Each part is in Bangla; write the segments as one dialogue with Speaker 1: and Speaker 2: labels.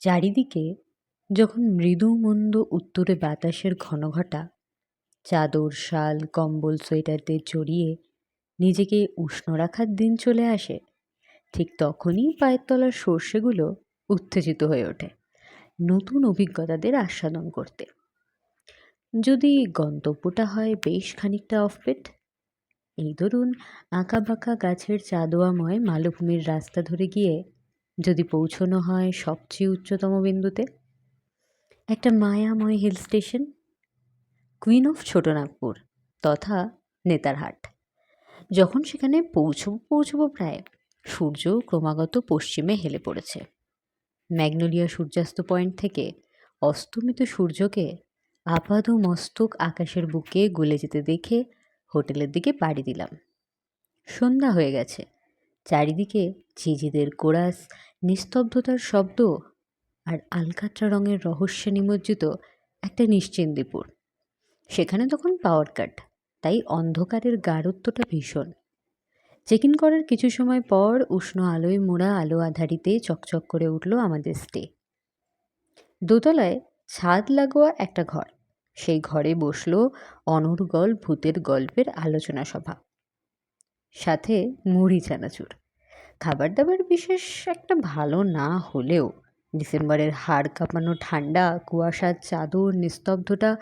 Speaker 1: চারিদিকে যখন মৃদু মন্দ উত্তরে বাতাসের ঘনঘটা, চাদর, শাল, কম্বল সোয়েটারদের জড়িয়ে নিজেকে উষ্ণ রাখার দিন চলে আসে, ঠিক তখনই পায়ের তলার সর্ষেগুলো উত্তেজিত হয়ে ওঠে, নতুন অভিজ্ঞতাদের আস্বাদন করতে। যদি গন্তব্যটা হয় বেশ খানিকটা অফবেট এই ধরুন আঁকা বাঁকা গাছের চাঁদোয়াময় মালভূমির রাস্তা ধরে গিয়ে যদি পৌঁছনো হয় সবচেয়ে উচ্চতম বিন্দুতে? একটা মায়াময় hill station queen of Chhotanagpur তথা নেতারহাট। যখন সেখানে পৌঁছবো পৌঁছবো প্রায়, সূর্য ক্রমাগত পশ্চিমে হেলে পড়েছে। ম্যাগনোলিয়া সূর্যাস্ত পয়েন্ট থেকে অস্তমিত সূর্যকে আপাদ মস্তক আকাশের বুকে গলে যেতে দেখে হোটেলের দিকে পাড়ি দিলাম। সন্ধ্যা হয়ে গেছে। চারিদিকে ঝিঝিদের কোরাস নিস্তব্ধতার শব্দ আর আলকাট্রা রঙের রহস্যে নিমজ্জিত একটা নিশ্চিন্দিপুর। সেখানে তখন পাওয়ার কাট তাই অন্ধকারের গাঢ়ত্বটা ভীষণ। চেক ইন করার কিছু সময় পর উষ্ণ আলোয় মোড়া আলো আধারিতে চকচক করে উঠল আমাদের স্টে দোতলায় ছাদ লাগোয়া একটা ঘর। সেই ঘরে বসল অনর্গল ভূতের গল্পের আলোচনা সভা। সাথে মুড়ি চানাচুর খাবার দাবার বিশেষ একটা ভালো না হলেও ডিসেম্বরের হাড় কাঁপানো ঠান্ডা, কুয়াশার চাদর, নিস্তব্ধতা,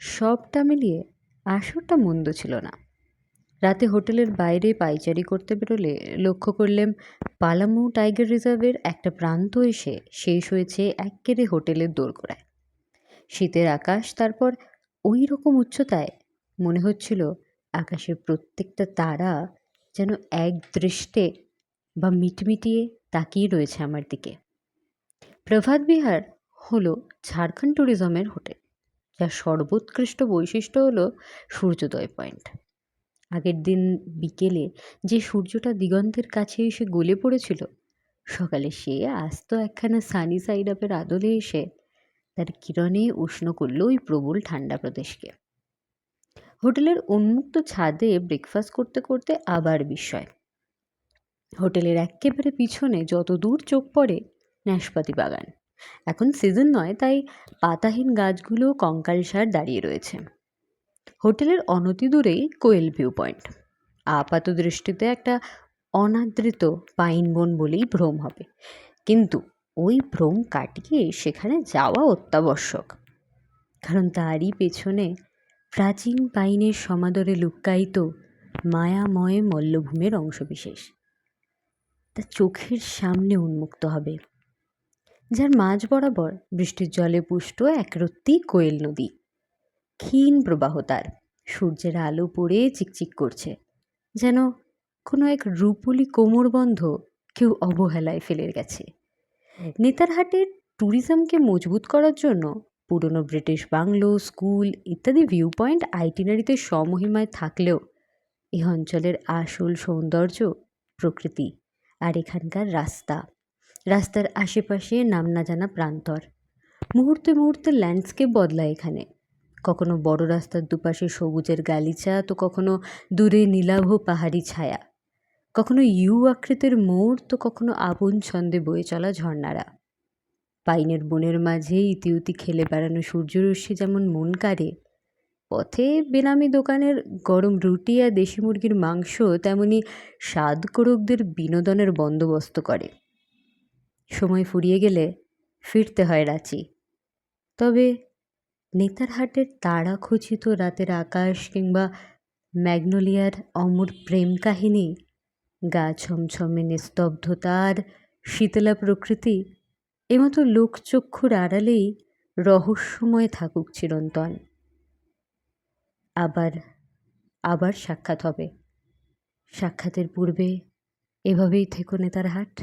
Speaker 1: সবটা মিলিয়ে আসরটা মন্দ ছিল না। রাতে হোটেলের বাইরে পাইচারি করতে বেরোলে লক্ষ্য করলাম পালামু টাইগার রিজার্ভের একটা প্রান্ত এসে শেষ হয়েছে এক্কেরে হোটেলের দোরগোড়ায়। শীতের আকাশ তারপর ওই রকম উচ্চতায় মনে হচ্ছিল আকাশের প্রত্যেকটা তারা যেন এক দৃষ্টে বা মিটমিটিয়ে তাকিয়ে রয়েছে আমার দিকে। প্রভাত বিহার হলো ঝাড়খণ্ড ট্যুরিজমের হোটেল যার সর্বোৎকৃষ্ট বৈশিষ্ট্য হলো সূর্যোদয় পয়েন্ট। আগের দিন বিকেলে যে সূর্যটা দিগন্তের কাছে এসে গলে পড়েছিল, সকালে সে আস্ত একখানা সানি সাইড আপের আদলে এসে তার কিরণে উষ্ণ করল ওই প্রবল ঠান্ডা প্রদেশকে। হোটেলের উন্মুক্ত ছাদে ব্রেকফাস্ট করতে করতে আবার বিস্ময়। হোটেলের একেবারে পিছনে যত দূর চোখ পড়ে নাশপাতি বাগান। এখন সিজন নয়, তাই পাতাহীন গাছগুলো কঙ্কালসার দাঁড়িয়ে রয়েছে। হোটেলের অনতি দূরেই কোয়েল ভিউ পয়েন্ট। আপাত দৃষ্টিতে একটা অনাদৃত পাইন বন বলেই ভ্রম হবে। কিন্তু ওই ভ্রম কাটিয়ে সেখানে যাওয়া অত্যাবশ্যক। কারণ তারই পেছনে প্রাচীন পাইনের সমাদরে লুক্কায়িত মায়াময় মল্লভূমের অংশবিশেষ। তা চোখের সামনে উন্মুক্ত হবে। যার মাঝ বরাবর বৃষ্টির জলে পুষ্ট একরত্তি কোয়েল নদী। ক্ষীণ প্রবাহ তার। সূর্যের আলো পড়ে চিকচিক করছে। যেন কোনো এক রূপলি কোমরবন্ধ কেউ অবহেলায় ফেলে গেছে। নেতারহাটের ট্যুরিজমকে মজবুত করার জন্য পুরনো ব্রিটিশ বাংলো, স্কুল ইত্যাদি ভিউ পয়েন্ট আইটিনারিতে সমহিমায় থাকলেও এই অঞ্চলের আসল সৌন্দর্য প্রকৃতি। আর এখানকার রাস্তা। রাস্তার আশেপাশে নাম না জানা প্রান্তর। মুহূর্তে মুহূর্তে ল্যান্ডস্কেপ বদলায় এখানে। কখনো বড় রাস্তার দুপাশে সবুজের গালিচা, তো কখনো দূরে নীলাভ পাহাড়ি ছায়া। কখনো ইউ আকৃতির মোড়, তো কখনো আপন ছন্দে বয়ে চলা ঝর্ণারা। পাইনের বনের মাঝে ইতিউতি খেলে বেড়ানো সূর্যরশ্মি যেমন মন কাড়ে পথে বেনামি দোকানের গরম রুটি আর দেশি মুরগির মাংস তেমনি স্বাদ করকদের বিনোদনের বন্দোবস্ত করে। সময় ফুরিয়ে গেলে ফিরতে হয় রাঁচি। তবে নেতারহাটের তারা খচিত রাতের আকাশ কিংবা ম্যাগনোলিয়ার অমর প্রেম কাহিনী, গা ছমছমে নিস্তব্ধতার শীতলা প্রকৃতি এমতো লোকচক্ষুর আড়ালেই রহস্যময় থাকুক চিরন্তন। আবার আবার সাক্ষাৎ হবে। সাক্ষাতের পূর্বে এভাবেই থেকো নেতার হাট